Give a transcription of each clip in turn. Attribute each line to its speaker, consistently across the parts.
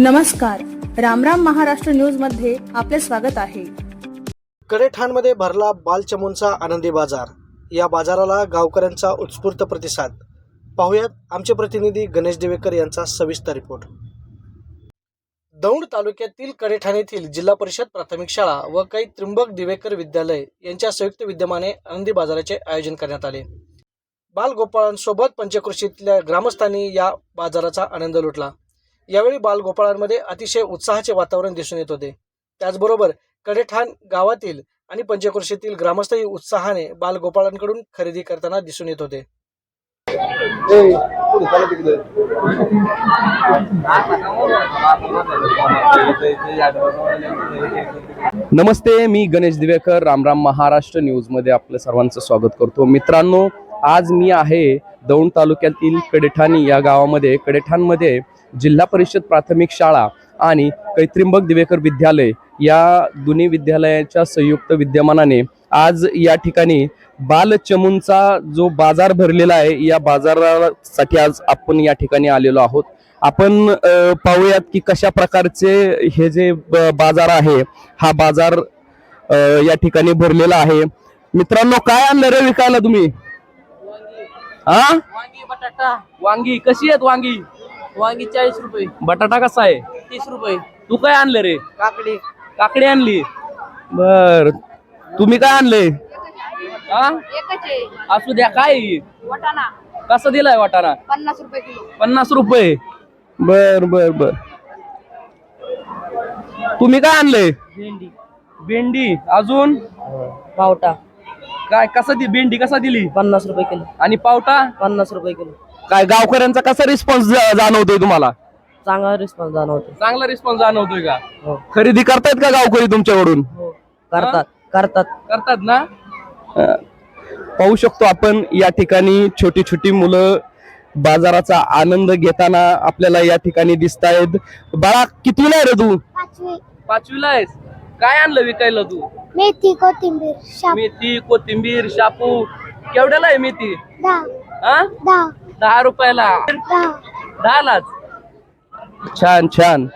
Speaker 1: नमस्कार. रामराम महाराष्ट्र न्यूजमध्ये आपले स्वागत आहे.
Speaker 2: कडेठाणमध्ये भरला बालचमूंचा आनंदी बाजार. या बाजाराला गावकऱ्यांचा उत्स्फूर्त प्रतिसाद. पाहुयात आमचे प्रतिनिधी गणेश देवेकर यांचा सविस्तर रिपोर्ट. दौंड तालुक्यातील कडेठाण येथील जिल्हा परिषद प्राथमिक शाळा व काही त्र्यंबक दिवेकर विद्यालय यांच्या संयुक्त विद्यमाने आनंदी बाजाराचे आयोजन करण्यात आले. बालगोपाळांसोबत पंचकृषीतल्या ग्रामस्थांनी या बाजाराचा आनंद लुटला. यावेळी बालगोपाळांमध्ये अतिशय उत्साहाचे वातावरण दिसून येत होते. त्याचबरोबर कडेठाण गावातील आणि पंचक्रोशीतील ग्रामस्थही उत्साहाने बालगोपाळांकडून खरेदी करताना दिसून येत होते.
Speaker 3: नमस्ते मी गणेश दिवेकर रामराम महाराष्ट्र न्यूजमध्ये आपलं सर्वांचं स्वागत करतो. मित्रांनो आज मी आहे दौंड तालुक्यातील कडेठाणी या गावामध्ये. कडेठाणमध्ये जिल्हा परिषद प्राथमिक शाळा आणि कैत्रिंबक दिवेकर विद्यालय या दोन्ही विद्यालयाच्या संयुक्त विद्यमानाने आज या ठिकाणी बालचमूंचा जो बाजार भरलेला आहे या बाजारासाठी आज आपण या ठिकाणी आलेलो आहोत. आपण पाहूयात की कशा प्रकारचे हे जे बाजार आहे हा बाजार या ठिकाणी भरलेला आहे. मित्रांनो काय आणलं रे विकायला तुम्ही? हा
Speaker 4: वांगी बटाटा.
Speaker 3: वांगी कशी आहेत वांगी?
Speaker 4: वांगी चाळीस रुपये.
Speaker 3: बटाटा कसा आहे?
Speaker 4: तीस रुपये.
Speaker 3: तू काय आणलं रे?
Speaker 4: काकडी.
Speaker 3: काकडी आणली. बर. तुम्ही काय आणले? हा असू द्या काय? आहे?
Speaker 5: वाटाणा.
Speaker 3: कसं दिलाय वाटाणा?
Speaker 5: पन्नास रुपये किलो.
Speaker 3: पन्नास रुपये. बर बर बर. तुम्ही काय आणले?
Speaker 4: भेंडी.
Speaker 3: भेंडी. अजून?
Speaker 4: पावटा.
Speaker 3: काय कसं दी भेंडी कसा दिली?
Speaker 4: पन्नास रुपये किलो.
Speaker 3: आणि पावटा?
Speaker 4: पन्नास रुपये किलो.
Speaker 3: काय गावकऱ्यांचा कसा रिस्पॉन्स जाणवतोय तुम्हाला?
Speaker 4: चांगला रिस्पॉन्स जाणवतो
Speaker 3: चांगला रिस्पॉन्स जाणवतोय का?
Speaker 4: हो.
Speaker 3: खरेदी करतायत का गावकरी तुमच्याकडून?
Speaker 4: हो. करतात. करतात.
Speaker 3: करतात ना? पाहू शकतो आपण या ठिकाणी छोटी छोटी मुलं बाजाराचा आनंद घेताना आपल्याला या ठिकाणी दिसत आहेत बाळा कितवीला आहे रे तू?
Speaker 6: पाचवी.
Speaker 3: पाचवीला आहेस. काय आणलं विकायला तू?
Speaker 6: मेथी कोथिंबीर शाप.
Speaker 3: मेथी कोथिंबीर शापू. केवढ्याला आहे मेथी?
Speaker 6: दहा.
Speaker 3: हा?
Speaker 6: दहा.
Speaker 3: दहा रुपयाला.
Speaker 6: दहा
Speaker 3: दहालाच. छान छान.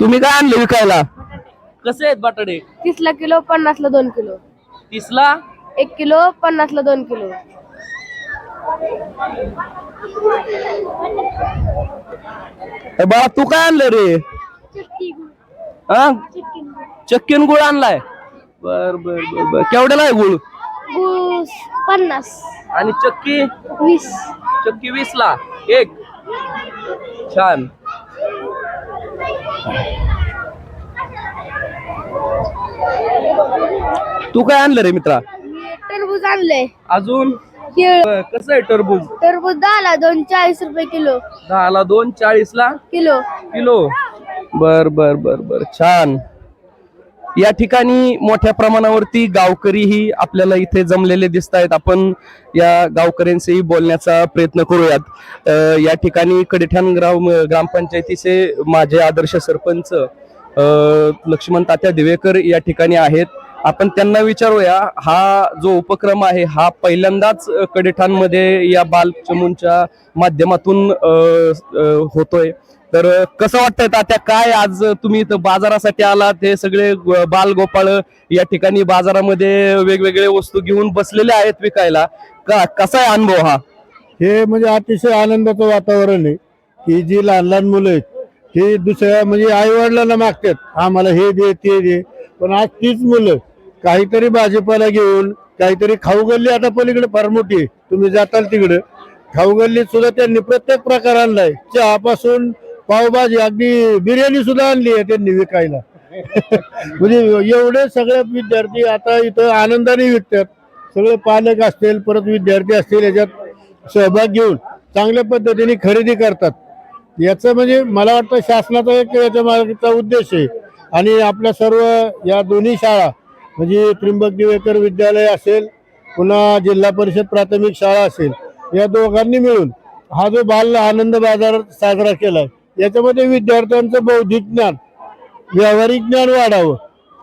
Speaker 3: तुम्ही काय आणलं विकायला? कसे आहेत बटाटे?
Speaker 5: तीसला किलो पन्नासला दोन किलो.
Speaker 3: तीसला?
Speaker 5: एक किलो पन्नासला दोन किलो.
Speaker 3: ए बाळा तू काय आणलं रे? हा चक्कीन गुळ आणलाय. बर बर बर बर. केवढ्याला आहे गुळ?
Speaker 6: पन्नास.
Speaker 3: आणि चक्की?
Speaker 6: वीस.
Speaker 3: चक्की वीस ला एक. छान. तू काय आणलं रे मित्रा?
Speaker 6: टरबूज आणले
Speaker 3: अजून?
Speaker 6: केळ.
Speaker 3: कसं आहे टरबूज?
Speaker 6: टरबूज दहाला दोन चाळीस रुपये किलो.
Speaker 3: दहाला दोन चाळीस ला
Speaker 6: किलो.
Speaker 3: किलो. बर बर बर बर. छान. या ठिकाणी मोठ्या प्रमाणावरती गावकरीही आपल्याला इथे जमलेले दिसत आहेत आपण या गावकऱ्यांशीही बोलण्याचा प्रयत्न करूयात. या ठिकाणी कडेठाण ग्राम ग्रामपंचायतीचे माझे आदर्श सरपंच लक्ष्मण तात्या दिवेकर या ठिकाणी आहेत. आपण त्यांना विचारूया हा जो उपक्रम आहे हा पहिल्यांदाच कडेठाणमध्ये या बालचमूंच्या माध्यमातून होतोय. तर कसं वाटतंय तात्या? काय आज तुम्ही इथं बाजारासाठी आलात? हे सगळे ग- बाल गोपाळ या ठिकाणी बाजारामध्ये वेगवेगळे वस्तू घेऊन बसलेले आहेत विकायला. का कसा आहे अनुभव हा?
Speaker 7: हे म्हणजे अतिशय आनंदाचं वातावरण आहे की जी लहान लहान मुलं आहेत हे दुसऱ्या म्हणजे आई वडिलांना मागतात आम्हाला हे दे ते दे. पण आज तीच मुलं काहीतरी भाजीपाला घेऊन काहीतरी खाऊ गल्ली आता पलीकडे फार मोठी आहे तुम्ही जाताल तिकडे. खाऊ गल्लीत सुद्धा त्यांनी प्रत्येक प्रकार आणलाय. चहापासून पावभाजी अगदी बिर्याणी सुद्धा आणली आहे त्यांनी विकायला. म्हणजे एवढे सगळे विद्यार्थी आता इथं आनंदाने विकतात. सगळे पालक असतील परत विद्यार्थी असतील याच्यात सहभाग घेऊन चांगल्या पद्धतीने खरेदी करतात. याचं म्हणजे मला वाटतं शासनाचा एक याच्या मागचा उद्देश आहे. आणि आपल्या सर्व या दोन्ही शाळा म्हणजे त्र्यंबक दिवेकर विद्यालय असेल पुन्हा जिल्हा परिषद प्राथमिक शाळा असेल या दोघांनी मिळून हा जो बाल आनंद बाजार साजरा केलाय याच्यामध्ये विद्यार्थ्यांचं बौद्धिक ज्ञान व्यावहारिक ज्ञान वाढावं.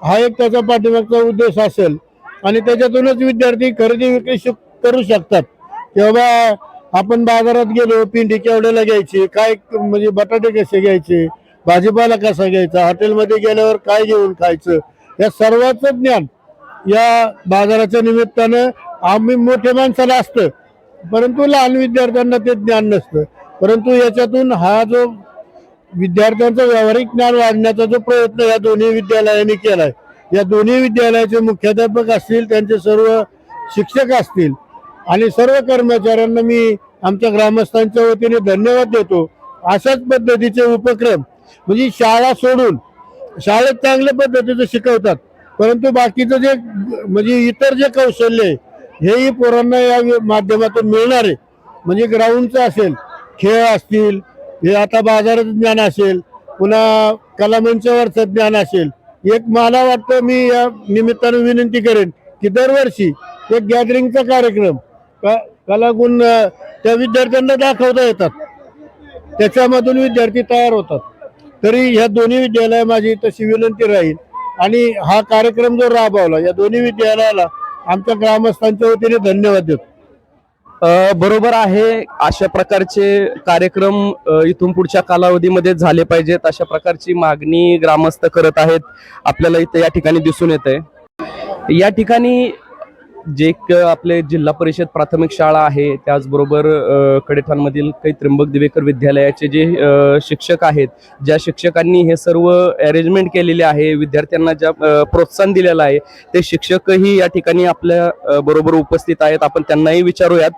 Speaker 7: हा एक त्याचा पाठीमागचा उद्देश असेल. आणि त्याच्यातूनच विद्यार्थी खरेदी विक्री शिक- करू शकतात. तेव्हा आपण बाजारात गेलो पिंडी केवढ्याला घ्यायची काय म्हणजे बटाटे कसे घ्यायचे भाजीपाला कसा घ्यायचा हॉटेलमध्ये गेल्यावर काय घेऊन खायचं या सर्वांचं ज्ञान या बाजाराच्या निमित्तानं आम्ही मोठ्या माणसाला असतं. परंतु लहान विद्यार्थ्यांना ते ज्ञान नसतं. परंतु याच्यातून हा जो विद्यार्थ्यांचं व्यावहारिक ज्ञान वाढण्याचा जो प्रयत्न या दोन्ही विद्यालयाने केलाय. या दोन्ही विद्यालयाचे मुख्याध्यापक असतील त्यांचे सर्व शिक्षक असतील आणि सर्व कर्मचाऱ्यांना मी आमच्या ग्रामस्थांच्या वतीने धन्यवाद देतो. अशाच पद्धतीचे उपक्रम म्हणजे शाळा सोडून शाळेत चांगल्या पद्धतीचं शिकवतात परंतु बाकीचं जे म्हणजे इतर जे कौशल्य आहे हेही पोरांना या माध्यमातून मिळणार आहे. म्हणजे ग्राउंडचं असेल खेळ असतील हे आता बाजाराचं ज्ञान असेल पुन्हा कलामंचावरचं ज्ञान असेल. एक मला वाटतं मी या निमित्तानं विनंती करेन की दरवर्षी एक गॅदरिंगचा कार्यक्रम का कलागुण त्या विद्यार्थ्यांना दाखवता येतात. त्याच्यामधून विद्यार्थी तयार होतात. तरी ह्या दोन्ही विद्यालय माझी तशी विनंती राहील. आणि हा कार्यक्रम जो राबवला या दोन्ही विद्यालयाला आमच्या ग्रामस्थांच्या वतीने धन्यवाद देतो.
Speaker 3: बरोबर आहे. अशा प्रकारचे कार्यक्रम इथून पुढच्या कालावधीमध्ये झाले पाहिजेत. अशा प्रकारची मागणी ग्रामस्थ करत आहेत. आपल्याला इथं या ठिकाणी दिसून येत आहे या ठिकाणी जे क- आपले जिल्हा परिषद प्राथमिक शाळा आहे त्याचबरोबर कडेठाणमधील काही त्र्यंबक दिवेकर विद्यालयाचे जे शिक्षक आहेत ज्या शिक्षकांनी हे सर्व अरेंजमेंट केलेले आहे विद्यार्थ्यांना ज्या प्रोत्साहन दिलेलं आहे ते शिक्षकही या ठिकाणी आपल्या बरोबर उपस्थित आहेत. आपण त्यांनाही विचारूयात.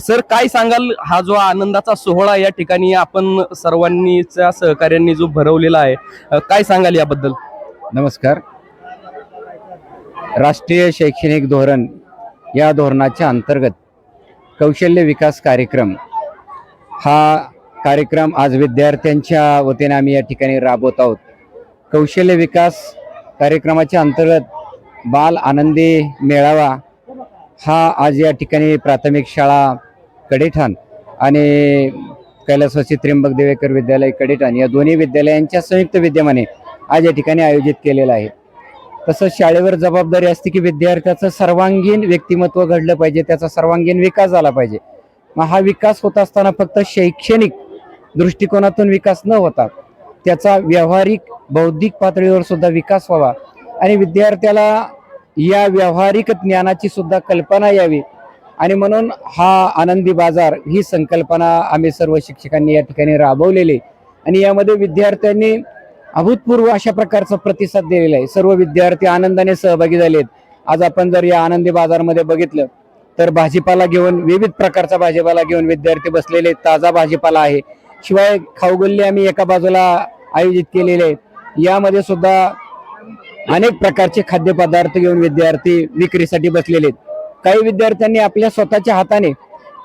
Speaker 3: सर काय सांगाल? हा जो आनंदाचा सोहळा या ठिकाणी आपण सर्वांनीच्या सहकार्यांनी जो भरवलेला आहे काय सांगाल याबद्दल?
Speaker 8: नमस्कार. राष्ट्रीय शैक्षणिक धोरण या धोरणाच्या अंतर्गत कौशल्य विकास कार्यक्रम हा कार्यक्रम आज विद्यार्थ्यांच्या वतीने आम्ही या ठिकाणी राबवत आहोत. कौशल्य विकास कार्यक्रमाच्या अंतर्गत बाल आनंदी मेळावा हा आज या ठिकाणी प्राथमिक शाळा कडेठाण आणि कैलासवासी त्र्यंबक देवेकर विद्यालय कडेठाण या दोन्ही विद्यालयांच्या संयुक्त विद्यमाने आज या ठिकाणी आयोजित केलेला आहे. तसंच शाळेवर जबाबदारी असते की विद्यार्थ्याचं सर्वांगीण व्यक्तिमत्व घडलं पाहिजे त्याचा सर्वांगीण विकास झाला पाहिजे. मग हा विकास होत असताना फक्त शैक्षणिक दृष्टिकोनातून विकास न होता त्याचा व्यावहारिक बौद्धिक पातळीवर सुद्धा विकास व्हावा आणि विद्यार्थ्याला या व्यावहारिक ज्ञानाची सुद्धा कल्पना यावी. आणि म्हणून हा आनंदी बाजार ही संकल्पना आम्ही सर्व शिक्षकांनी या ठिकाणी राबवलेली. आणि यामध्ये विद्यार्थ्यांनी अभूतपूर्व अशा प्रकारचा प्रतिसाद दिलेला आहे. सर्व विद्यार्थी आनंदाने सहभागी झालेत. आज आपण जर या आनंदी बाजारमध्ये बघितलं तर भाजीपाला घेऊन विविध प्रकारचा भाजीपाला घेऊन विद्यार्थी बसलेले आहेत. ताजा भाजीपाला आहे. शिवाय खाऊगल्ली आम्ही एका बाजूला आयोजित केलेले आहे यामध्ये सुद्धा अनेक प्रकारचे खाद्यपदार्थ घेऊन विद्यार्थी विक्रीसाठी बसलेले आहेत. काही विद्यार्थ्यांनी आपल्या स्वतःच्या हाताने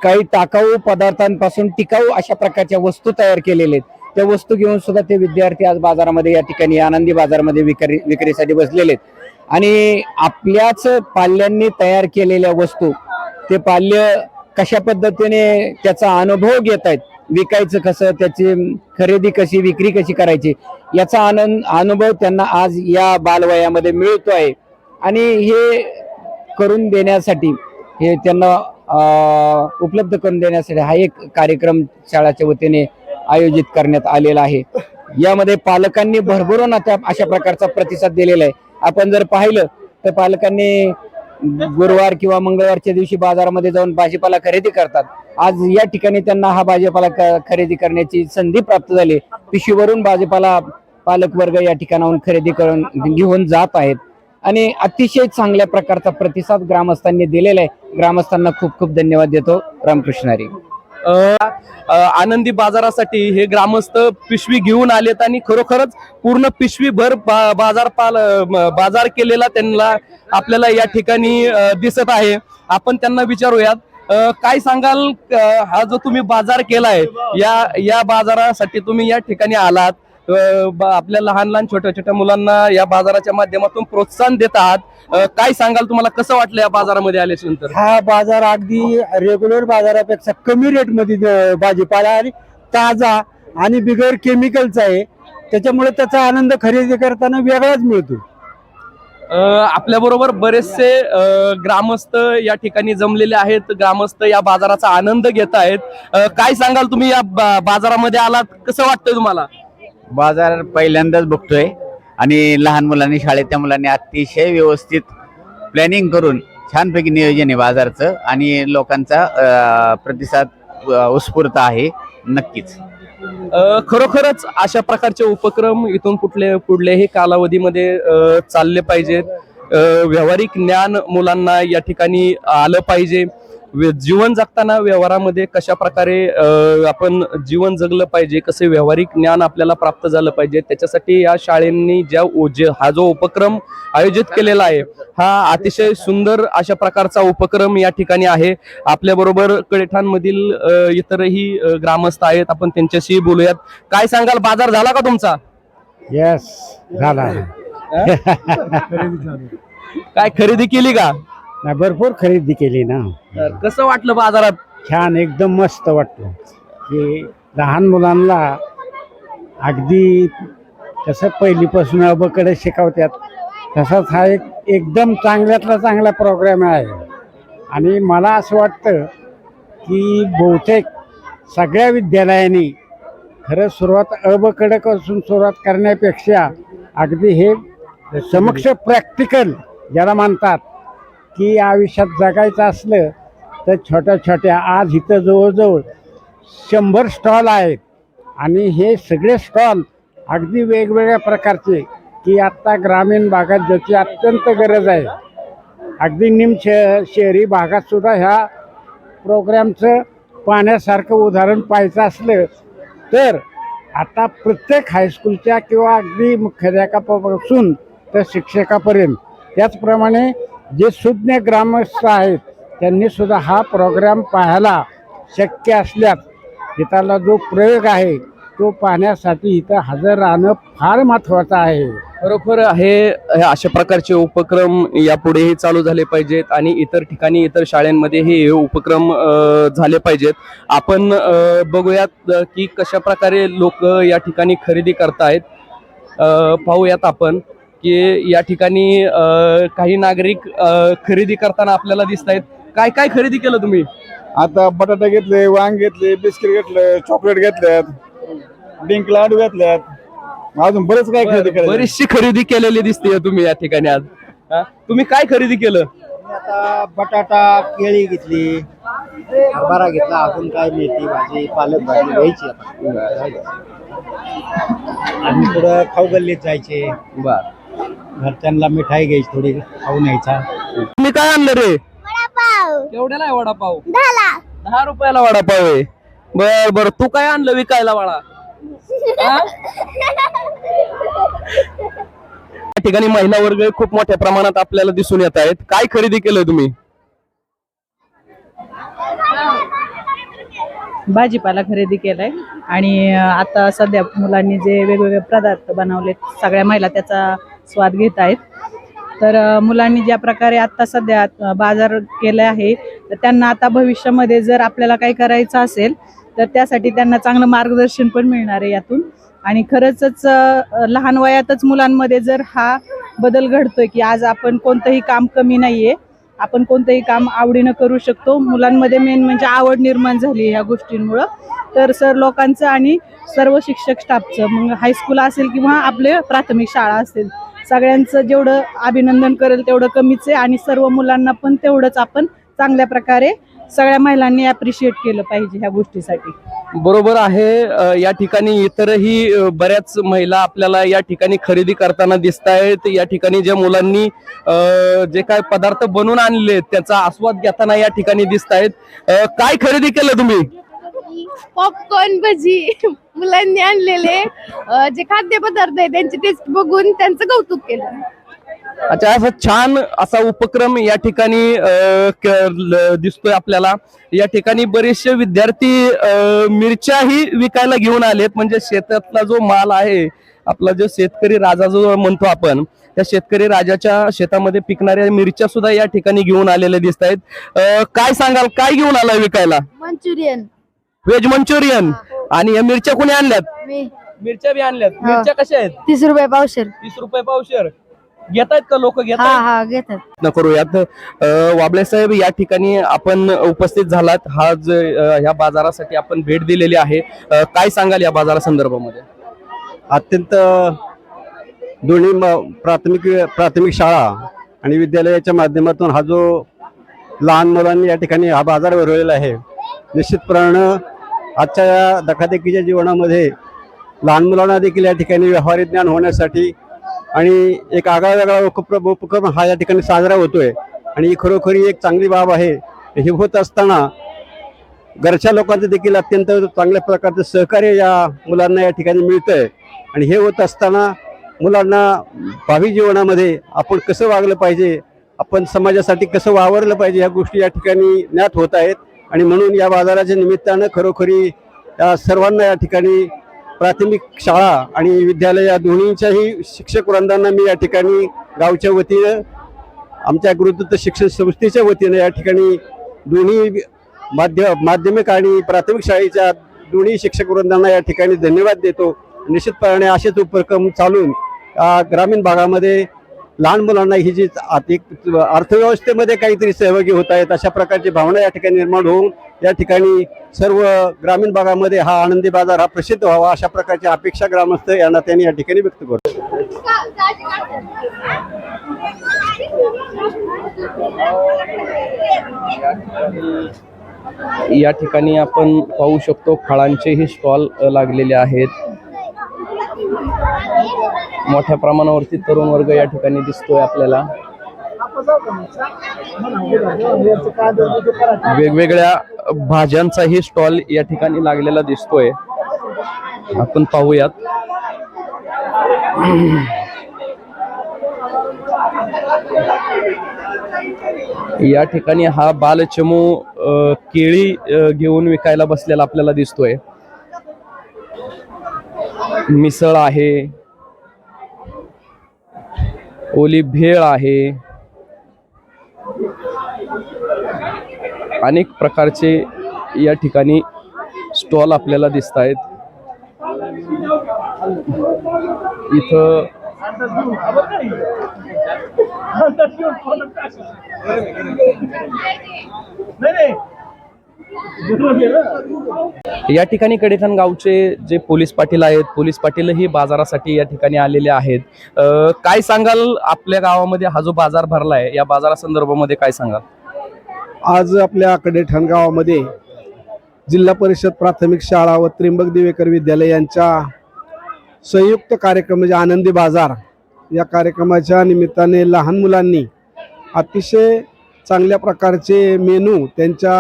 Speaker 8: काही टाकाऊ पदार्थांपासून टिकाऊ अशा प्रकारच्या वस्तू तयार केलेल्या आहेत. त्या वस्तू घेऊन सुद्धा ते विद्यार्थी आज बाजारामध्ये या ठिकाणी आनंदी बाजारामध्ये विक्री विक्रीसाठी बसलेले आहेत. आणि आपल्याच पाल्यांनी तयार केलेल्या वस्तू ते पाल्य कशा पद्धतीने त्याचा अनुभव घेत आहेत विकायचं कसं त्याची खरेदी कशी विक्री कशी करायची याचा आनंद अनुभव त्यांना आज या बालवयामध्ये मिळतो आहे. आणि हे करून देण्यासाठी हे त्यांना उपलब्ध करून देण्यासाठी हा एक कार्यक्रम शाळाच्या वतीने आयोजित करण्यात आलेला आहे. यामध्ये पालकांनी भरभरून आता अशा प्रकारचा प्रतिसाद दिलेला आहे. आपण जर पाहिलं तर पालकांनी गुरुवार किंवा मंगळवारच्या दिवशी बाजारामध्ये जाऊन भाजीपाला खरेदी करतात. आज या ठिकाणी त्यांना हा भाजीपाला क- खरेदी करण्याची संधी प्राप्त झाली. पिशवीवरून भाजीपाला पालक वर्ग या ठिकाणाहून खरेदी करून घेऊन जात आहेत. आणि अतिशय चांगल्या प्रकारचा प्रतिसाद ग्रामस्थांनी दिलेला आहे. ग्रामस्थांना खूप खूप धन्यवाद देतो. रामकृष्ण हरी.
Speaker 3: आनंदी बाजारासाठी हे ग्रामस्थ पिशवी घेऊन आलेत आणि खरोखरच पूर्ण पिशवीभर बा- बाजार पाल बाजार केलेला त्यांना आपल्याला या ठिकाणी दिसत आहे. आपण त्यांना विचारूयात. काय सांगाल हा जो तुम्ही बाजार केलाय या या बाजारासाठी तुम्ही या ठिकाणी आलात. आपल्या लहान लहान छोट्या छोट्या मुलांना या बाजाराच्या माध्यमातून प्रोत्साहन देत आहात काय सांगाल तुम्हाला? कसं वाटलं या बाजारामध्ये आल्याच्यानंतर
Speaker 7: हा बाजार अगदी रेग्युलर बाजारापेक्षा कमी रेटमध्ये भाजीपाला आणि ताजा आणि बिगर केमिकलचा आहे. त्याच्यामुळे त्याचा आनंद खरेदी करताना वेगळाच मिळतो.
Speaker 3: आपल्या बरोबर बरेचसे ग्रामस्थ या ठिकाणी जमलेले आहेत. ग्रामस्थ या बाजाराचा आनंद घेत आहेत. काय सांगाल तुम्ही? या बाजारामध्ये आलात. कसं वाटतंय तुम्हाला?
Speaker 9: बाजार पहिल्यांदाच बघतोय. आणि लहान मुलांनी शाळेतल्या मुलांनी अतिशय व्यवस्थित प्लॅनिंग करून छानपैकी नियोजन आहे बाजारचं. आणि लोकांचा प्रतिसाद अं, उत्स्फूर्त आहे नक्कीच.
Speaker 3: अ, खरोखरच अशा प्रकारचे उपक्रम इथून कुठले पुढल्याही कालावधीमध्ये अ, चालले पाहिजेत. अ, व्यावहारिक ज्ञान मुलांना या ठिकाणी आलं पाहिजे. जीवन जगताना व्यवहारामध्ये कशा प्रकारे अ, आपण जीवन जगलं पाहिजे कसे व्यावहारिक ज्ञान आपल्याला प्राप्त झालं पाहिजे त्याच्यासाठी या शाळेंनी ज्या हा जो उपक्रम आयोजित केलेला आहे हा अतिशय सुंदर अशा प्रकारचा उपक्रम या ठिकाणी आहे. आपल्या बरोबर कडेठाणमधील इतरही ग्रामस्थ आहेत आपण त्यांच्याशी बोलूयात. काय सांगाल बाजार झाला का तुमचा?
Speaker 10: येस झाला.
Speaker 3: काय खरेदी केली का?
Speaker 10: नाही भरपूर खरेदी केली ना.
Speaker 3: तर कसं वाटलं बाजारात?
Speaker 10: छान एकदम मस्त वाटलं. की लहान मुलांना अगदी कसं पहिलीपासून अबकडे शिकवतात तसाच हा एक एकदम चांगल्यातला चांगला प्रोग्राम आहे. आणि मला असं वाटतं की बहुतेक सगळ्या विद्यालयांनी खरं सुरुवात अबकडपासून सुरुवात करण्यापेक्षा अगदी हे समक्ष प्रॅक्टिकल ज्याला म्हणतात की आयुष्यात जगायचं असलं तर छोट्या छोट्या आज इथं जवळजवळ शंभर स्टॉल आहेत. आणि हे सगळे स्टॉल अगदी वेगवेगळ्या प्रकारचे की आत्ता ग्रामीण भागात ज्याची अत्यंत गरज आहे. अगदी निम शह शहरी भागातसुद्धा ह्या प्रोग्रामचं पाण्यासारखं उदाहरण पाहायचं असलं तर आता प्रत्येक हायस्कूलच्या किंवा अगदी मुख्याध्यापकापासून तर शिक्षकापर्यंत. त्याचप्रमाणे जे सुज्ञ ग्रामस्थ आहेत त्यांनी सुद्धा हा प्रोग्राम पाहायला शक्य असल्यास इथला जो प्रयोग आहे तो पाहण्यासाठी इथं हजर राहणं फार महत्त्वाचं आहे.
Speaker 3: खरोखर हे हे अशा प्रकारचे उपक्रम यापुढेही चालू झाले पाहिजेत आणि इतर ठिकाणी इतर शाळांमध्येही हे उपक्रम झाले पाहिजेत. आपण बघूयात की कशा प्रकारे लोक या ठिकाणी खरेदी करतायत. पाहूयात आपण. की या ठिकाणी काही नागरिक खरेदी करताना आपल्याला दिसत आहेत काय काय खरेदी केलं तुम्ही?
Speaker 11: आता बटाटा घेतले वांग घेतले बिस्किट घेतले चॉकलेट घेतल्यात डिंक लाडू घेतल्यात. अजून बरेच काय खरेदी करायचं
Speaker 3: बरीचशी खरेदी केलेली दिसते तुम्ही या ठिकाणी आज. हा? तुम्ही काय खरेदी केलं?
Speaker 12: आता बटाटा केळी घेतली. हरभरा घेतला अजून काय मेथी भाजी पालक भाजी घ्यायची आणि पुढं खाऊ गल्लीत जायचे.
Speaker 3: बर.
Speaker 12: घरच्यांना मिठाई घ्यायची थोडी खाऊ न्यायचा.
Speaker 3: तुम्ही काय आणलं रे?
Speaker 6: वडापाव.
Speaker 3: केवढ्याला आहे वडापाव?
Speaker 6: झाला
Speaker 3: दहा रुपयाला वडापाव आहे. बर बर तू काय आणलं विकायला बाळा? हा? या ठिकाणी महिला वर्ग खूप मोठ्या प्रमाणात आपल्याला दिसून येत आहेत. काय खरेदी केलं तुम्ही?
Speaker 13: भाजीपाला खरेदी केलाय. आणि अं, आता सध्या मुलांनी जे वेगवेगळे पदार्थ बनवलेत सगळ्या महिला त्याचा स्वाद घेत आहेत. तर मुलांनी ज्या प्रकारे आता सध्या बाजार केले आहे तर त्यांना आता भविष्यामध्ये जर आपल्याला काही करायचं असेल तर त्यासाठी त्यांना चांगलं मार्गदर्शन पण मिळणार आहे यातून. आणि खरंच लहान वयातच मुलांमध्ये जर हा बदल घडतोय की आज आपण कोणतंही काम कमी नाहीये आपण कोणतंही काम आवडीनं करू शकतो. मुलांमध्ये मेन म्हणजे आवड निर्माण झाली ह्या गोष्टींमुळं. तर सर लोकांचं आणि सर्व शिक्षक स्टाफचं मग हायस्कूल असेल किंवा आपले प्राथमिक शाळा असेल सगळ्यांचं जेवढं अभिनंदन करेल तेवढं कमीच आहे आणि सर्व मुलांना पण तेवढंच आपण चांगल्या प्रकारे सगळ्या महिलांनी अप्रिशिएट केलं पाहिजे ह्या गोष्टीसाठी.
Speaker 3: बरोबर आहे अ, या ठिकाणी इतरही अ, बऱ्याच महिला आपल्याला या ठिकाणी खरेदी करताना दिसत आहेत. या ठिकाणी ज्या मुलांनी अ, जे काय पदार्थ बनवून आणले त्याचा आस्वाद घेताना या ठिकाणी दिसत आहेत. अ, काय खरेदी केलं तुम्ही?
Speaker 5: पॉपकॉर्न भजी. मुलांनी आणलेले अं, जे खाद्यपदार्थ आहे त्यांची टेस्ट बघून त्यांचं कौतुक केलं.
Speaker 3: अच्छा असा छान असा उपक्रम या ठिकाणी दिसतोय आपल्याला. या ठिकाणी बरेचसे विद्यार्थी मिरच्याही विकायला घेऊन आलेत. म्हणजे शेतातला जो माल आहे आपला जो शेतकरी राजा जो म्हणतो आपण त्या शेतकरी राजाच्या शेतामध्ये पिकणाऱ्या मिरच्या सुद्धा या ठिकाणी घेऊन आलेल्या दिसत आहेत. काय सांगाल? काय घेऊन आलाय विकायला?
Speaker 6: मंचुरियन.
Speaker 3: Veg Manchurian. आणि या मिरच्या कोणी आणल्यात? मिरच्या बी आणल्यात.
Speaker 6: हा.
Speaker 3: मिरच्या कशा आहेत?
Speaker 6: तीस रुपये पावशेर.
Speaker 3: तीस रुपये पावशेर. घेतायत का लोक? घेत
Speaker 6: हा घेतात.
Speaker 3: प्रयत्न करूयात. अ, वाबळे साहेब या ठिकाणी आपण उपस्थित झालात. हा ज अ, ह्या बाजारासाठी आपण भेट दिलेली आहे. अ, काय सांगाल या बाजारासंदर्भामध्ये
Speaker 14: अत्यंत दोन्ही म- प्राथमिक प्राथमिक शाळा आणि विद्यालयाच्या माध्यमातून हा जो लहान मुलांनी या ठिकाणी हा बाजार भरवलेला आहे निश्चितपणे आजच्या या धकाधकीच्या जीवनामध्ये लहान मुलांना देखील या ठिकाणी व्यवहारिक ज्ञान होण्यासाठी आणि एक आगळा वेगळा उपक्रम उपक्रम हा या ठिकाणी साजरा होतोय. आणि ही खरोखरी एक चांगली बाब आहे. हे होत असताना घरच्या लोकांचं देखील अत्यंत चांगल्या प्रकारचं सहकार्य या मुलांना या ठिकाणी मिळतंय. आणि हे होत असताना मुलांना भावी जीवनामध्ये आपण कसं वागलं पाहिजे आपण समाजासाठी कसं वावरलं पाहिजे ह्या गोष्टी या ठिकाणी ज्ञात होत आहेत. आणि म्हणून या बाजाराच्या निमित्तानं खरोखरी या सर्वांना या ठिकाणी प्राथमिक शाळा आणि विद्यालय या दोन्हीच्याही शिक्षक वृंदांना मी या ठिकाणी गावच्या वतीनं आमच्या गुरुदत्त शिक्षण संस्थेच्या वतीनं या ठिकाणी दोन्ही माध्य माध्यमिक आणि प्राथमिक शाळेच्या दोन्ही शिक्षक वृंदांना या ठिकाणी धन्यवाद देतो. निश्चितपणे असेच उपक्रम चालून ग्रामीण भागामध्ये लहान मुलांना ही जी आर्थिक अर्थव्यवस्थेमध्ये काहीतरी सहभागी होत आहेत अशा प्रकारची भावना या ठिकाणी निर्माण होऊन या ठिकाणी सर्व ग्रामीण भागामध्ये हा आनंदी बाजार हा प्रसिद्ध व्हावा अशा प्रकारची अपेक्षा ग्रामस्थ यांना त्यांनी या ठिकाणी व्यक्त करतो.
Speaker 3: या ठिकाणी आपण पाहू शकतो फळांचेही स्टॉल लागलेले आहेत. मोठ्या प्रमाणावरती तरुण वर्ग या ठिकाणी दिसतोय आपल्याला. वेगवेगळ्या भाज्यांचाही स्टॉल या ठिकाणी लागलेला दिसतोय. आपण पाहूयात. या ठिकाणी हा बालचमू अ, केळी घेऊन विकायला बसलेला आपल्याला दिसतोय. मिसळ आहे. ओली भेळ आहे. अनेक प्रकारचे या ठिकाणी स्टॉल आपल्याला दिसत आहेत. इथं या ठिकाणी कडेठाण गावचे जे पोलीस पाटील आहेत पोलीस पाटीलही बाजारासाठी या ठिकाणी आलेले आहेत. काय सांगाल? आपल्या गावामध्ये हा जो बाजार भरला आहे या बाजारासंदर्भामध्ये काय सांगाल?
Speaker 2: आज आपल्या ठणगावामध्ये गावामध्ये जिल्हा परिषद प्राथमिक शाळा व त्र्यंबक दिवेकर विद्यालय यांच्या संयुक्त कार्यक्रम म्हणजे आनंदी बाजार या कार्यक्रमाच्या निमित्ताने लहान मुलांनी अतिशय चांगल्या प्रकारचे मेनू त्यांच्या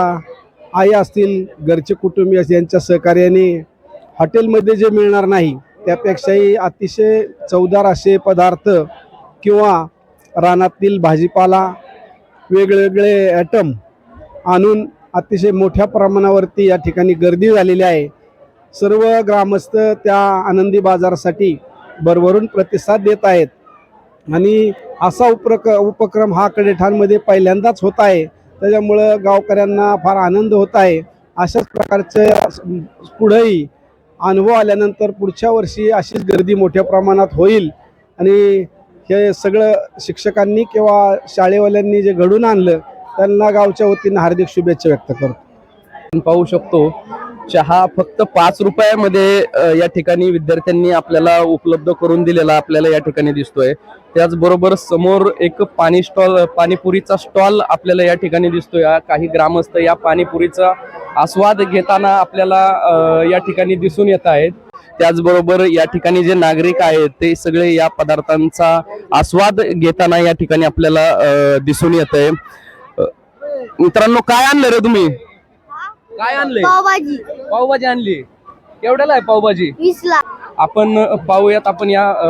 Speaker 2: आई असतील घरचे कुटुंबीय असतील यांच्या सहकार्याने हॉटेलमध्ये जे मिळणार नाही त्यापेक्षाही अतिशय चवदार असे पदार्थ किंवा रानातील भाजीपाला वेगवेगळे ॲटम आणून अतिशय मोठ्या प्रमाणावरती या ठिकाणी गर्दी झालेली आहे. सर्व ग्रामस्थ त्या आनंदी बाजारासाठी भरभरून प्रतिसाद देत आहेत. आणि असा उपक्रक उपक्रम हा कडेठाणमध्ये पहिल्यांदाच होत आहे. त्याच्यामुळं गावकऱ्यांना फार आनंद होत आहे. अशाच प्रकारचे पुढंही अनुभव आल्यानंतर पुढच्या वर्षी अशीच गर्दी मोठ्या प्रमाणात होईल. आणि हे सगळं शिक्षकांनी किंवा शाळेवाल्यांनी जे घडून आणलं त्यांना गावच्या वतीनं हार्दिक शुभेच्छा व्यक्त करतो.
Speaker 3: आपण पाहू शकतो चहा फक्त पाच रुपयामध्ये अ, या ठिकाणी विद्यार्थ्यांनी आपल्याला उपलब्ध करून दिलेला आपल्याला या ठिकाणी दिसतोय. त्याचबरोबर समोर एक पाणी स्टॉल पाणीपुरीचा स्टॉल आपल्याला या ठिकाणी दिसतोय. आ, काही ग्रामस्थ या पाणीपुरीचा आस्वाद घेताना आपल्याला अ, या ठिकाणी दिसून येत आहेत. त्याचबरोबर या ठिकाणी जे नागरिक आहेत ते सगळे या पदार्थांचा आस्वाद घेताना या ठिकाणी आपल्याला अ, दिसून येत आहे मित्रांनो काय आणलं रे तुम्ही? काय आणलंय?
Speaker 6: पावभाजी.
Speaker 3: पावभाजी आणली. केवढ्याला आहे पावभाजी?
Speaker 6: वीसला
Speaker 3: आपण पाहूयात आपण या अ,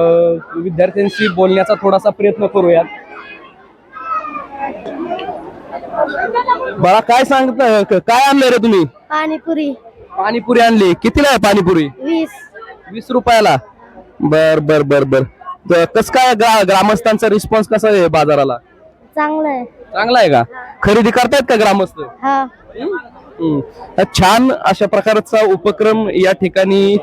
Speaker 3: विद्यार्थ्यांशी बोलण्याचा थोडासा प्रयत्न करूयात. बाळा काय सांगत काय आणलंय रे तुम्ही?
Speaker 6: पाणीपुरी.
Speaker 3: पाणीपुरी आणली. कितीला आहे पाणीपुरी?
Speaker 6: वीस.
Speaker 3: वीस रुपयाला. बर बर बर बर. कस काय ग्रा- ग्रामस्थांचा रिस्पॉन्स कसा आहे बाजाराला?
Speaker 6: चांगलं आहे.
Speaker 3: चांगला आहे का? खरेदी करतायत का ग्रामस्थ?
Speaker 6: हा.
Speaker 3: हम्म. छान अशा प्रकारचा उपक्रम या ठिकाणी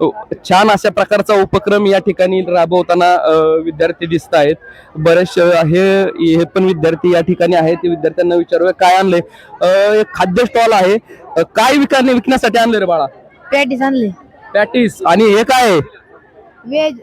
Speaker 3: अ, छान अशा प्रकारचा उपक्रम या ठिकाणी राबवताना अ, विद्यार्थी दिसत आहेत. बरेचसे हे हे पण विद्यार्थी या ठिकाणी आहेत. ते विद्यार्थ्यांना विचारूया काय आणले एक खाद्य स्टॉल आहे. अ, काय विकणे विकण्यासाठी आणले रे बाळा?
Speaker 6: पॅटीस आणले.
Speaker 3: पॅटीस. आणि हे काय आहे?
Speaker 6: Veg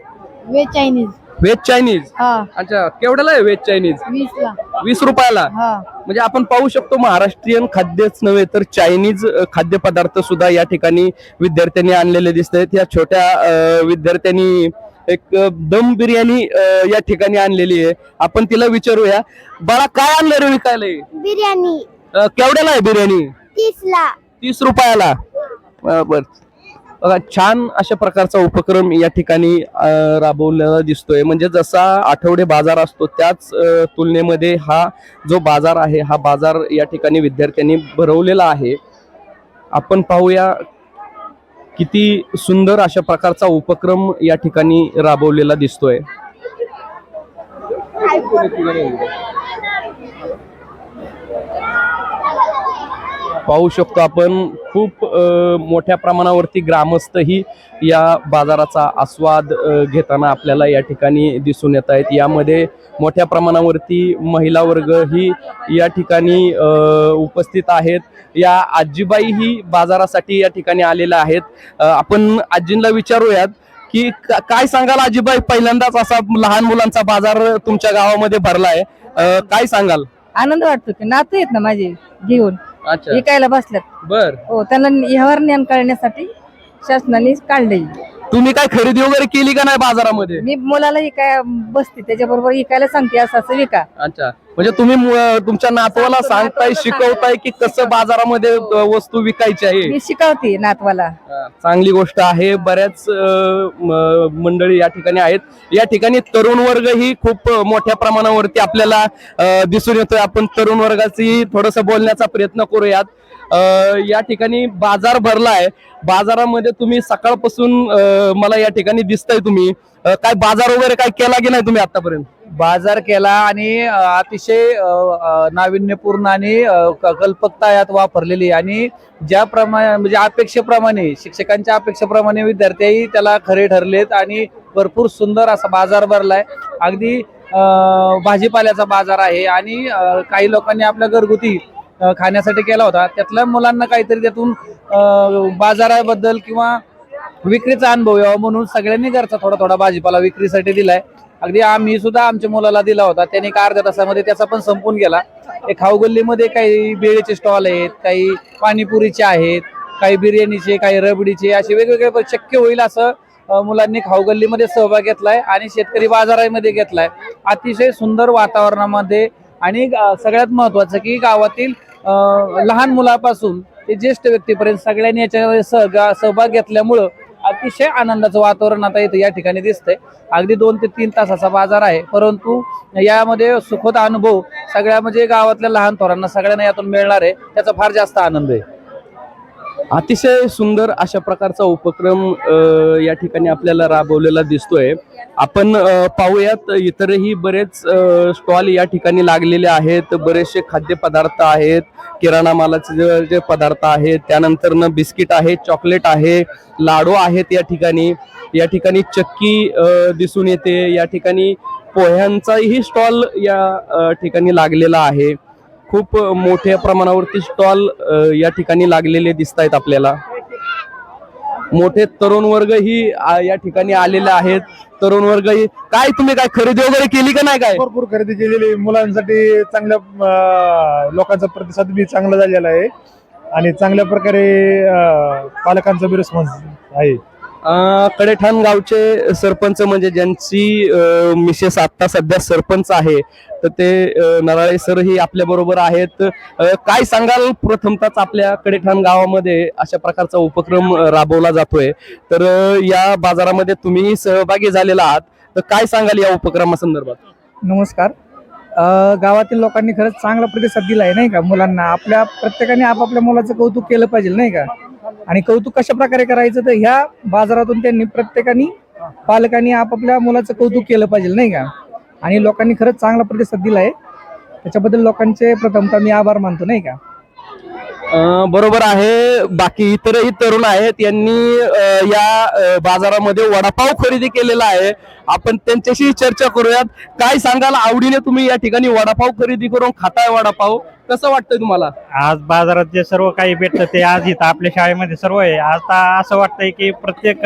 Speaker 6: veg Chinese.
Speaker 3: Veg Chinese
Speaker 6: हा.
Speaker 3: अच्छा केवढ्याला आहे व्हेज चायनीज
Speaker 6: वीस ला
Speaker 3: वीस रुपयाला?
Speaker 6: हा.
Speaker 3: म्हणजे आपण पाहू शकतो महाराष्ट्रीयन खाद्यच नव्हे तर चायनीज अ, खाद्यपदार्थ सुद्धा या ठिकाणी विद्यार्थ्यांनी आणलेले दिसत आहेत या छोट्या अ, विद्यार्थ्यांनी एक अ, दम बिर्याणी अ, या ठिकाणी आणलेली आहे. आपण तिला विचारूया. बाळा काय आणलं रे विकायला? हे?
Speaker 6: बिर्याणी.
Speaker 3: अ, केवढ्याला आहे बिर्याणी?
Speaker 6: तीस ला
Speaker 3: तीस रुपयाला. बर. बघा छान अशा प्रकारचा उपक्रम या ठिकाणी राबवलेला दिसतोय. म्हणजे जसा आठवडे बाजार असतो त्याच तुलनेमध्ये हा जो बाजार आहे हा बाजार या ठिकाणी विद्यार्थ्यांनी भरवलेला आहे. आपण पाहूया किती सुंदर अशा प्रकारचा उपक्रम या ठिकाणी राबवलेला दिसतोय. पाहू शकतो आपण. खूप मोठ्या प्रमाणावरती ग्रामस्थही या बाजाराचा आस्वाद घेताना आपल्याला या ठिकाणी दिसून येत आहेत. यामध्ये मोठ्या प्रमाणावरती महिला वर्ग ही या ठिकाणी उपस्थित आहेत. या आजीबाई ही बाजारासाठी या ठिकाणी आलेल्या आहेत. आपण आजींना विचारूयात की काय सांगाल आजीबाई? पहिल्यांदाच असा लहान मुलांचा बाजार तुमच्या गावामध्ये भरला आहे काय सांगाल?
Speaker 13: आनंद वाटतो की नातं येत ना माझे घेऊन.
Speaker 3: अच्छा.
Speaker 13: विकायला बसल्यात.
Speaker 3: बर.
Speaker 13: हो त्यांना ह्यावर ज्ञान कळण्यासाठी शासनाने काढले
Speaker 3: तुम्ही काय खरेदी वगैरे केली का नाही बाजारामध्ये?
Speaker 13: मी मुलाला काय बसते त्याच्याबरोबर विकायला सांगते असं असं विका.
Speaker 3: अच्छा. म्हणजे तुम्ही तुमच्या नातवाला सांगताय शिकवताय की कसं बाजारामध्ये अ, वस्तू विकायची आहे?
Speaker 13: शिकवते नातवाला.
Speaker 3: चांगली गोष्ट आहे. बऱ्याच मंडळी या ठिकाणी आहेत. या ठिकाणी तरुण वर्ग ही खूप मोठ्या प्रमाणावरती आपल्याला दिसून येतोय. आपण तरुण वर्गाची थोडस बोलण्याचा प्रयत्न करूयात. या ठिकाणी बाजार भरलाय. बाजारामध्ये तुम्ही सकाळपासून मला या ठिकाणी दिसताय तुम्ही. काय बाजार वगैरे काय केला की नाही तुम्ही आतापर्यंत?
Speaker 15: बाजार केला आणि अतिशय नाविन्यपूर्ण आणि क- कल्पकता यात वापरलेली आणि ज्याप्रमाणे म्हणजे अपेक्षेप्रमाणे शिक्षकांच्या अपेक्षेप्रमाणे विद्यार्थीही त्याला खरे ठरलेत आणि भरपूर सुंदर असा बाजार भरलाय. अगदी भाजीपाल्याचा बाजार आहे आणि काही लोकांनी आपल्या घरगुती खाण्यासाठी केला होता. त्यातल्या मुलांना काहीतरी त्यातून बाजाराबद्दल किंवा विक्रीचा अनुभव यावा म्हणून सगळ्यांनी घरचा थोडा थोडा भाजीपाला विक्रीसाठी दिलाय. अगदी आम्ही सुद्धा आमच्या मुलाला दिला होता. त्याने एक अर्ध्या तासामध्ये त्याचा पण संपून गेला. एक खाऊगल्लीमध्ये काही बेळेचे स्टॉल आहेत काही पाणीपुरीचे आहेत काही बिर्याणीचे काही रबडीचे असे वेगवेगळे शक्य होईल असं मुलांनी खाऊगल्लीमध्ये सहभाग घेतलाय आणि शेतकरी बाजारामध्ये घेतलाय. अतिशय सुंदर वातावरणामध्ये आणि सगळ्यात महत्वाचं की गावातील लहान मुलापासून ते ज्येष्ठ व्यक्तीपर्यंत सगळ्यांनी याच्यामध्ये सहभाग घेतल्यामुळं अतिशय आनंदाचं वातावरण आता इथं या ठिकाणी दिसतंय. अगदी दोन ते तीन तासाचा बाजार आहे. परंतु यामध्ये सुखद अनुभव सगळ्या म्हणजे गावातल्या लहान थोरांना सगळ्यांना यातून मिळणार आहे. त्याचा फार जास्त आनंद आहे.
Speaker 3: अतिशय सुंदर अशा प्रकारचा उपक्रम या ठिकाणी आपल्याला राबवलेला दिसतोय. आपण पाहूयात इतरही बरेच स्टॉल या ठिकाणी लागलेले आहेत. बरेचसे खाद्यपदार्थ आहेत. किराणा मालाचे जे- जे पदार्थ आहेत त्यानंतर बिस्किट आहे चॉकलेट आहे लाडू आहेत या ठिकाणी. या ठिकाणी चक्की दिसून येते. या ठिकाणी पोह्यांचाही स्टॉल या ठिकाणी लागलेला आहे. खूप मोठ्या प्रमाणावरती स्टॉल या ठिकाणी लागलेले दिसत आहेत आपल्याला. मोठे तरुण वर्ग ही या ठिकाणी आलेले आहेत. तरुण वर्ग ही काय तुम्ही काय खरेदी वगैरे केली का नाही काय?
Speaker 15: भरपूर खरेदी केलेली मुलांसाठी चांगल्या लोकांचा प्रतिसाद बी चांगला झालेला आहे. आणि चांगल्या प्रकारे पालकांचा बी रिस्पॉन्स आहे.
Speaker 3: कडेठाण गावचे सरपंच म्हणजे ज्यांची मिसेस आता सध्या सरपंच आहे तर ते नराळे सर ही आपल्या बरोबर आहेत. काय सांगाल प्रथमतच आपल्या कडेठाण गावामध्ये अशा प्रकारचा उपक्रम राबवला जातोय? तर या बाजारामध्ये तुम्ही सहभागी झालेला आहात तर काय सांगाल या उपक्रमासंदर्भात?
Speaker 13: नमस्कार. गावातील लोकांनी खरंच चांगला प्रतिसाद आहे नाही का? मुलांना आपल्या प्रत्येकाने आपापल्या मुलाचं कौतुक केलं पाहिजे नाही का? आणि कौतुक कशा प्रकारे करायचं तर ह्या बाजारातून त्यांनी प्रत्येकाने पालकांनी आपापल्या मुलाचं कौतुक केलं पाहिजे नाही का? आणि लोकांनी खरंच चांगला प्रतिसाद दिलाय. त्याच्याबद्दल लोकांचे प्रथमतः मी आभार मानतो नाही का?
Speaker 3: बरोबर आहे. बाकी इतरही तरुण आहेत यांनी या बाजारामध्ये वडापाव खरेदी केलेला आहे. आपण त्यांच्याशी चर्चा करूयात. काय सांगाल? आवडीने तुम्ही या ठिकाणी वडापाव खरेदी करून खाताय वडापाव? कसं वाटतंय तुम्हाला?
Speaker 16: आज बाजारात जे सर्व काही भेटतं ते आज इथं आपल्या शाळेमध्ये सर्व आहे. आता असं वाटतंय की प्रत्येक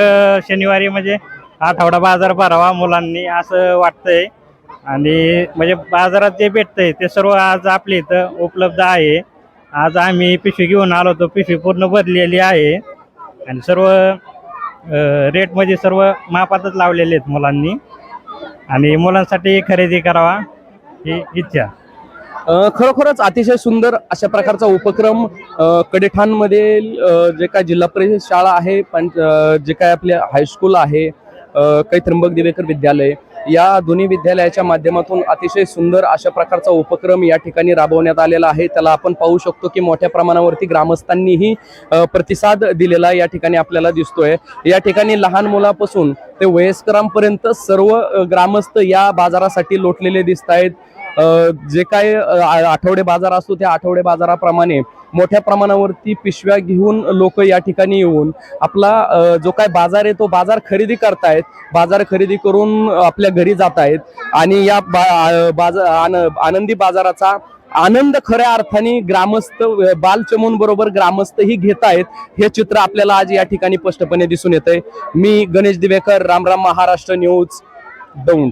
Speaker 16: शनिवारी म्हणजे आठवडा बाजार भरावा मुलांनी असं वाटतंय. आणि म्हणजे बाजारात जे भेटतंय ते सर्व आज आपल्या इथं उपलब्ध आहे. आज आम्ही पिशवी घेऊन आलो होतो. पिशवी पूर्ण भरलेली आहे. आणि सर्व रेट म्हणजे सर्व मापातच लावलेले आहेत मुलांनी. आणि मुलांसाठी खरेदी करावा ही इच्छा.
Speaker 3: खरोखरच अतिशय सुंदर अशा प्रकारचा उपक्रम कडेठाणमध्ये जे काय जिल्हा परिषद शाळा आहे पण जे काय आपले हायस्कूल आहे काही त्र्यंबक दिवेकर विद्यालय या दोन्ही विद्यालयाच्या माध्यमातून अतिशय सुंदर अशा प्रकारचा उपक्रम या ठिकाणी राबवण्यात आलेला आहे. त्याला आपण पाहू शकतो की मोठ्या प्रमाणावरती ग्रामस्थांनीही प्रतिसाद दिलेला या ठिकाणी आपल्याला दिसतोय. या ठिकाणी लहान मुलापासून ते वयस्करांपर्यंत सर्व ग्रामस्थ या बाजारासाठी लोटलेले दिसत आहेत जे काय आ- आठवडे बाजार असतो त्या आठवडे बाजाराप्रमाणे मोठ्या प्रमाणावरती पिशव्या घेऊन लोक या ठिकाणी येऊन आपला जो काय बाजार आहे तो बाजार खरेदी करतायत. बाजार खरेदी करून आपल्या घरी जात आहेत आणि या बा बाजार आन- आनंदी बाजाराचा आनंद खऱ्या अर्थाने ग्रामस्थ बालचमून बरोबर ग्रामस्थही घेत आहेत हे चित्र आपल्याला आज या ठिकाणी स्पष्टपणे दिसून येतंय. मी गणेश दिवेकर रामराम महाराष्ट्र न्यूज दौंड.